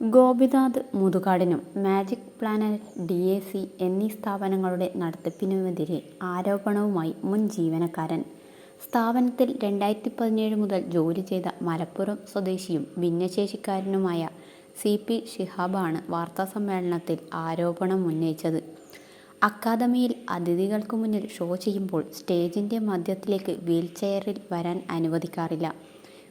Gopinath മുതുകാടിനും magic planet D A C എന്നീ സ്ഥാപനങ്ങളുടെ നടത്തിപ്പിനുമെതിരെ ആരോപണവുമായി മുൻ ജീവനക്കാരൻ. സ്ഥാപനത്തിൽ രണ്ടായിരത്തി പതിനേഴ് മുതൽ ജോലി ചെയ്ത മലപ്പുറം സ്വദേശിയും ഭിന്നശേഷിക്കാരനുമായ സി പി ഷിഹാബാണ് വാർത്താസമ്മേളനത്തിൽ ആരോപണം ഉന്നയിച്ചത്. അക്കാദമിയിൽ അതിഥികൾക്ക് മുന്നിൽ ഷോ ചെയ്യുമ്പോൾ സ്റ്റേജിന്റെ മധ്യത്തിലേക്ക് വീൽചെയറിൽ വരാൻ അനുവദിക്കാറില്ല.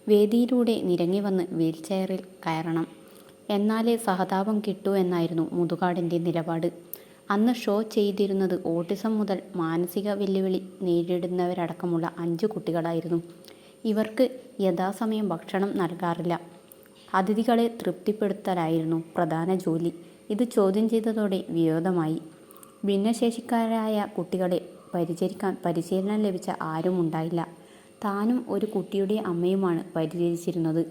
വേദിയിലൂടെ നിരങ്ങി വന്ന് വീൽചെയറിൽ കയറണം. എന്നാലേ സഹതാപം കിട്ടൂ എന്നായിരുന്നു മുതുകാടിന്റെ നിലപാട്. അന്ന് ഷോ ചെയ്തിരുന്നത് ഓട്ടിസം മുതൽ മാനസിക വെല്ലുവിളി നേരിടുന്നവരടക്കമുള്ള അഞ്ച് കുട്ടികളായിരുന്നു. ഇവർക്ക് യഥാസമയം ഭക്ഷണം നൽകാറില്ല. അതിഥികളെ തൃപ്തിപ്പെടുത്തലായിരുന്നു പ്രധാന ജോലി. ഇത് ചോദ്യം ചെയ്തതോടെ വിരോധമായി. ഭിന്നശേഷിക്കാരായ കുട്ടികളെ പരിചരിക്കാൻ പരിശീലനം ലഭിച്ച ആരും ഉണ്ടായില്ല താനും ഒരു കുട്ടിയുടെ അമ്മയുമാണ് പരിചരിച്ചിരുന്നത്.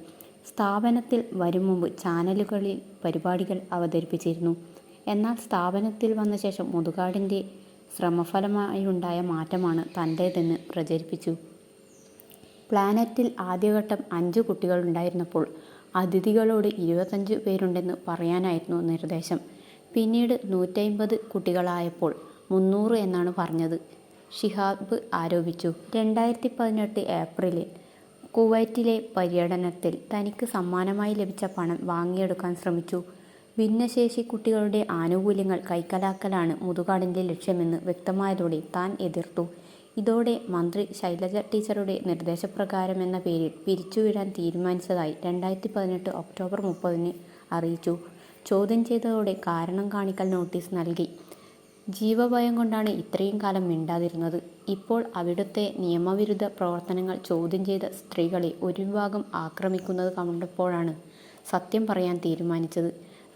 സ്ഥാപനത്തിൽ വരും മുമ്പ് ചാനലുകളിൽ പരിപാടികൾ അവതരിപ്പിച്ചിരുന്നു. എന്നാൽ സ്ഥാപനത്തിൽ വന്ന ശേഷം മുതുകാടിന്റെ ശ്രമഫലമായുണ്ടായ മാറ്റമാണ് തന്റേതെന്ന് പ്രചരിപ്പിച്ചു. പ്ലാനറ്റിൽ ആദ്യഘട്ടം അഞ്ച് കുട്ടികളുണ്ടായിരുന്നപ്പോൾ അതിഥികളോട് ഇരുപത്തഞ്ച് പേരുണ്ടെന്ന് പറയാനായിരുന്നു നിർദ്ദേശം. പിന്നീട് നൂറ്റമ്പത് കുട്ടികളായപ്പോൾ മുന്നൂറ് എന്നാണ് പറഞ്ഞത്. ഷിഹാബ് ആരോപിച്ചു. രണ്ടായിരത്തി പതിനെട്ട് ഏപ്രിലിൽ കുവൈറ്റിലെ പര്യടനത്തിൽ തനിക്ക് സമ്മാനമായി ലഭിച്ച പണം വാങ്ങിയെടുക്കാൻ ശ്രമിച്ചു. ഭിന്നശേഷി കുട്ടികളുടെ ആനുകൂല്യങ്ങൾ കൈക്കലാക്കലാണ് മുതുകാടിന്റെ ലക്ഷ്യമെന്ന് വ്യക്തമായതോടെ താൻ എതിർത്തു. ഇതോടെ മന്ത്രി ശൈലജ ടീച്ചറുടെ നിർദ്ദേശപ്രകാരം എന്ന പേരിൽ പിരിച്ചുവിടാൻ തീരുമാനിച്ചതായി രണ്ടായിരത്തി പതിനെട്ട് ഒക്ടോബർ മുപ്പതിന് അറിയിച്ചു. ചോദ്യം ചെയ്തതോടെ കാരണം കാണിക്കൽ നോട്ടീസ് നൽകി. ജീവഭയം കൊണ്ടാണ് ഇത്രയും കാലം മിണ്ടാതിരുന്നത്. ഇപ്പോൾ അവിടുത്തെ നിയമവിരുദ്ധ പ്രവർത്തനങ്ങൾ ചോദ്യം ചെയ്ത സ്ത്രീകളെ ഒരു വിഭാഗം ആക്രമിക്കുന്നത് കണ്ടപ്പോഴാണ് സത്യം പറയാൻ തീരുമാനിച്ചത്.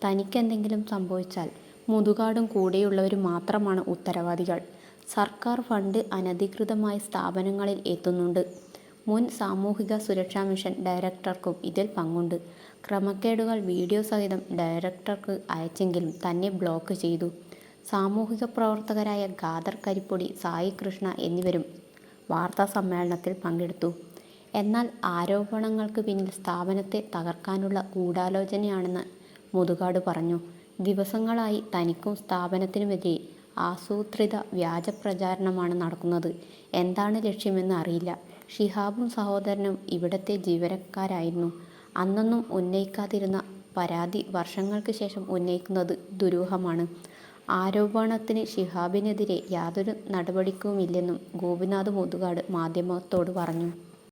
തനിക്കെന്തെങ്കിലും സംഭവിച്ചാൽ മുതുകാടും കൂടെയുള്ളവർ മാത്രമാണ് ഉത്തരവാദികൾ. സർക്കാർ ഫണ്ട് അനധികൃതമായ സ്ഥാപനങ്ങളിൽ എത്തുന്നുണ്ട്. മുൻ സാമൂഹിക സുരക്ഷാ മിഷൻ ഡയറക്ടർക്കും ഇതിൽ പങ്കുണ്ട്. ക്രമക്കേടുകൾ വീഡിയോ സഹിതം ഡയറക്ടർക്ക് അയച്ചെങ്കിലും തന്നെ ബ്ലോക്ക് ചെയ്തു. സാമൂഹിക പ്രവർത്തകരായ ഖാദർ കരിപ്പൊടി സായി കൃഷ്ണ എന്നിവരും വാർത്താ സമ്മേളനത്തിൽ പങ്കെടുത്തു. എന്നാൽ ആരോപണങ്ങൾക്ക് പിന്നിൽ സ്ഥാപനത്തെ തകർക്കാനുള്ള ഗൂഢാലോചനയാണെന്ന് മുതുകാട് പറഞ്ഞു. ദിവസങ്ങളായി തനിക്കും സ്ഥാപനത്തിനുമെതിരെ ആസൂത്രിത വ്യാജ പ്രചാരണമാണ് നടക്കുന്നത്. എന്താണ് ലക്ഷ്യമെന്ന് അറിയില്ല. ഷിഹാബും സഹോദരനും ഇവിടത്തെ ജീവനക്കാരായിരുന്നു. അന്നൊന്നും ഉന്നയിക്കാതിരുന്ന പരാതി വർഷങ്ങൾക്ക് ശേഷം ഉന്നയിക്കുന്നത് ദുരൂഹമാണ്. ആരോപണത്തിന് ശിഹാബിനെതിരെ യാതൊരു നടപടിക്കുമില്ലെന്നും ഗോപിനാഥ് മുതുകാട് മാധ്യമത്തോട് പറഞ്ഞു.